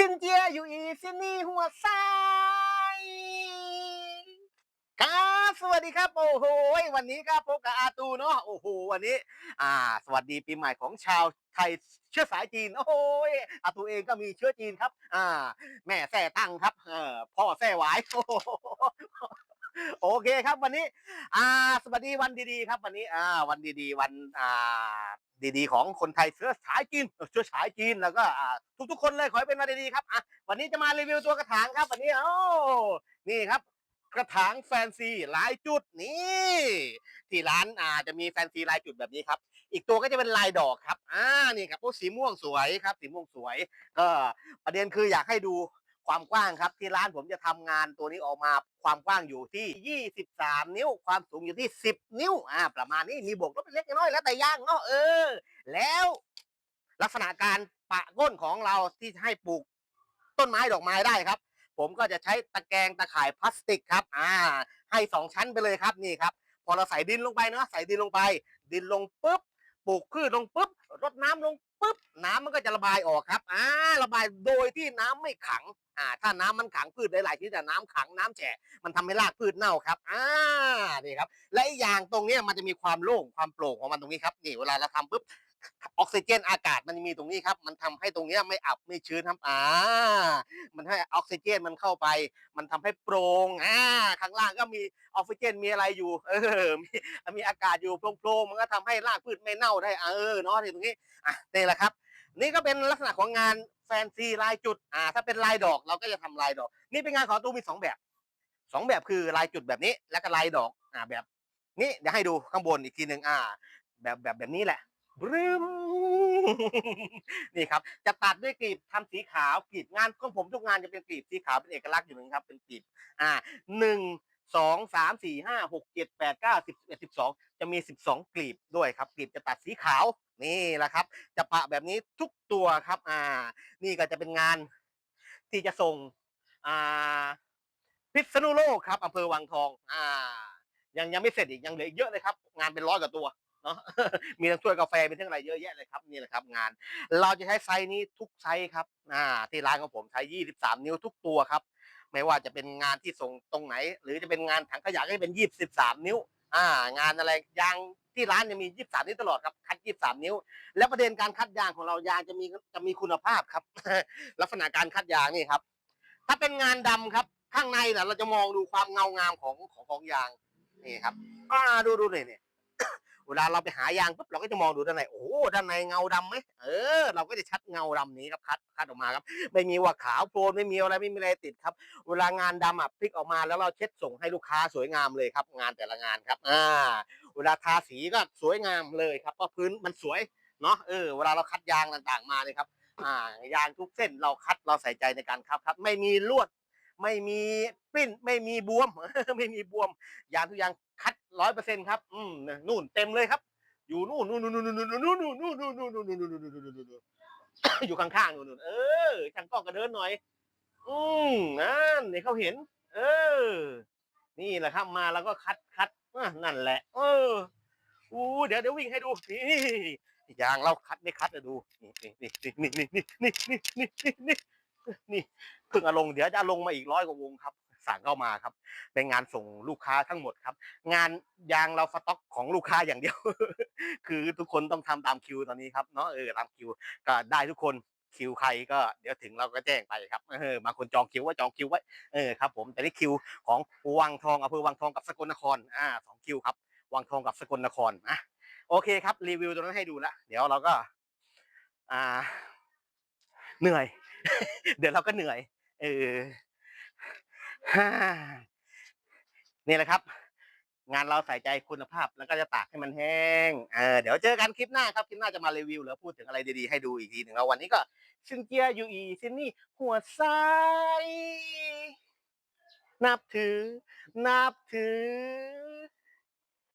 ซินเจียอยู่อีซินนี่หัวไซครับสวัสดีครับ โอ้โหวันนี้ครับพบกับอาตูเนาะโอ้โหวันนี้ อ่า สวัสดีปีใหม่ของชาวไทยเชื้อสายจีน โอ้โหอาตูเองก็มีเชื้อจีนครับ อ่า แม่แท่ตั้งครับ เออพ่อแท่หวายโอ้โหโอเคครับวันนี้ อ่า สวัสดีวันดีๆ ครับ วันนี้ อ่า วันดีๆ วัน อ่า ดีๆ ของคนไทยเชื้อสายจีนเชื้อสายจีนแล้วก็ทุกๆคนเลยขอให้เป็นวันดีๆครับอะวันนี้จะมารีวิวตัวกระถางครับ วันนี้โอ้นี่ครับ กระถางแฟนซีลายจุดนี่ที่ร้านอ่าจะมีแฟนซีลายจุดแบบนี้ครับ อีกตัวก็จะเป็นลายดอกครับอ่านี่ครับโอ้สีม่วงสวยครับ สีม่วงสวย ก็ประเด็นคืออยากให้ดู ความกว้างครับที่ร้านผมจะทำงานตัวนี้ออกมาความกว้างอยู่ที่ 23 นิ้ว ความสูงอยู่ที่ 10 นิ้วอ่าประมาณนี้มีบวกลบเล็กน้อยแล้วแต่ย่างเนาะเออ แล้วลักษณะการปะก้นของเราที่ให้ปลูกต้นไม้ดอกไม้ได้ครับ ผมก็จะใช้ตะแกรงตะข่ายพลาสติกครับ อ่า ให้สองชั้นไปเลยครับนี่ครับ พอเราใส่ดินลงไปเนาะใส่ดินลงไป ดินลงปุ๊บปลูกพืชลงปุ๊บรดน้ำลง ปุ๊บน้ำมันก็จะระบายออกครับอ่าระบายโดยที่น้ำไม่ขังอ่าถ้าน้ำมันขังพืชหลายๆชนิดแต่น้ำขังน้ำแฉะมันทำให้รากพืชเน่าครับอ่านี่ครับ และอีกอย่างตรงนี้มันจะมีความโล่งความโปร่งของมันตรงนี้ครับนี่เวลาเราทำปุ๊บ ออกซิเจนอากาศมันมีตรงนี้ครับ มันทำให้ตรงเนี้ยไม่อับไม่ชื้นครับอ่ามันให้ออกซิเจนมันเข้าไป มันทำให้โปร่งอ่าข้างล่างก็มีออกซิเจนมีอะไรอยู่ เออมีมีอากาศอยู่โปร่งๆมันก็ทำให้รากพืชไม่เน่าได้เออเนาะที่ตรงนี้อะนี่แหละครับ นี่ก็เป็นลักษณะของงานแฟนซีลายจุดอ่าถ้าเป็นลายดอกเราก็จะทำลายดอก นี่เป็นงานของตู้มีสองแบบสองแบบคือลายจุดแบบนี้แล้วก็ลายดอกอ่าแบบ นี้เดี๋ยวให้ดูข้างบนอีกทีหนึ่งอ่า แบบแบบแบบนี้แหละ บรึมนี่ครับ จะตัดด้วยกลีบทำสีขาวกลีบงานของผมทุกงานจะเป็นกลีบสีขาวเป็นเอกลักษณ์อยู่นึงครับ เป็นกลีบอ่าหนึ่งสองสามสี่ห้าหกเจ็ดแปดเก้าสิบเอ็ดสิบสองจะมีสิบสองกลีบด้วยครับกลีบจะตัดสีขาวนี่แหละครับ จะปะแบบนี้ทุกตัวครับ อ่า นี่ก็จะเป็นงานที่จะส่งอ่าพิษณุโลกครับอำเภอวังทอง อ่า ยังยังไม่เสร็จอีกยังเหลืออีกเยอะเลยครับ งานเป็นร้อยกว่าตัว เนาะมีทั้งถ้วยกาแฟมีทั้งอะไรเยอะแยะเลยครับนี่แหละครับ งาน เราจะใช้ไซส์นี้ทุกไซส์ครับอ่าที่ร้านของผมใช้ 23 นิ้วทุกตัวครับ ไม่ว่าจะเป็นงานที่ส่งตรงไหน หรือจะเป็นงานถังขยะก็จะเป็น 23 นิ้ว อ่า งานอะไรยางที่ร้านจะมี 23 นิ้วตลอดครับคัด 23 นิ้ว แล้วประเด็นการคัดยางของเรายางจะมีจะมีคุณภาพครับ ลักษณะการคัดยางนี่ครับ ถ้าเป็นงานดำครับข้างในน่ะเราจะมองดูความเงางามของของของยางนี่ครับอ่าดูดูนี่นี่ เวลาเราไปหายางปุ๊บเราก็จะมองดูด้านในโอ้โหด้านในเงาดำไหมเออ เราก็จะชัดเงาดำนี้ครับคัดคัดออกมาครับ ไม่มีว่าขาวโพลนไม่มีอะไรไม่มีอะไรติดครับ เวลางานดำอะพลิกออกมาแล้วเราเช็ดส่งให้ลูกค้าสวยงามเลยครับ งานแต่ละงานครับอ่าเวลาทาสีก็สวยงามเลยครับเพราะพื้นมันสวยเนาะเออเวลาเราคัดยางต่างๆมาเลยครับอ่ายางทุกเส้นเราคัดเราใส่ใจในการคัดครับ ไม่มีลวด ไม่มีปิ้นไม่มีบวม ไม่มีบวม ยางทุกอย่างคัดร้อยเปอร์เซ็นต์ครับ อืมนู่นเต็มเลยครับ อยู่นู่นนู่นนู่นนู่นนู่นนู่นนู่นนู่นนู่นนู่นนู่นนู่นนู่นนู่นนู่นนู่นนู่นอยู่ข้างๆนู่นนู่นเออช่างกล้องก็เดินหน่อย อืมนั่นนี่เขาเห็น เออ นี่แหละครับมาแล้วก็คัดคัดอะนั่นแหละ เอออู้เดี๋ยวเดี๋ยววิ่งให้ดูนี่ยางเราคัดไม่คัดอะดูนี่นี่นี่นี่นี่นี่นี่นี่นี่ นี่นี่เพิ่งเอาลงเดี๋ยวจะเอาลงมาอีกร้อยกว่าวงครับ สั่งเข้ามาครับเป็นงานส่งลูกค้าทั้งหมดครับ งานยางเราสต็อกของลูกค้าอย่างเดียว คือทุกคนต้องทำตามคิวตอนนี้ครับเนาะเออตามคิวก็ได้ทุกคนคิวใครก็เดี๋ยวถึงเราก็แจ้งไปครับเออบางคนจองคิวไว้จองคิวไว้เออครับ ผมแต่นี่คิวของวังทองอำเภอวังทองกับสกลนครอ่าสองคิวครับวังทองกับสกลนครอะโอเคครับรีวิวตัวนั้นให้ดูละเดี๋ยวเราก็ อ่า เหนื่อย เดี๋ยวเราก็เหนื่อย เออนี่แหละครับ งานเราใส่ใจคุณภาพแล้วก็จะตากให้มันแห้งเออเดี๋ยวเจอกันคลิปหน้าครับ คลิปหน้าจะมารีวิวหรือพูดถึงอะไรดีๆให้ดูอีกทีหนึ่งแล้ววันนี้ก็ซินเจียยูอีซินนี่ หัวซ้ายนับถือ นับถือ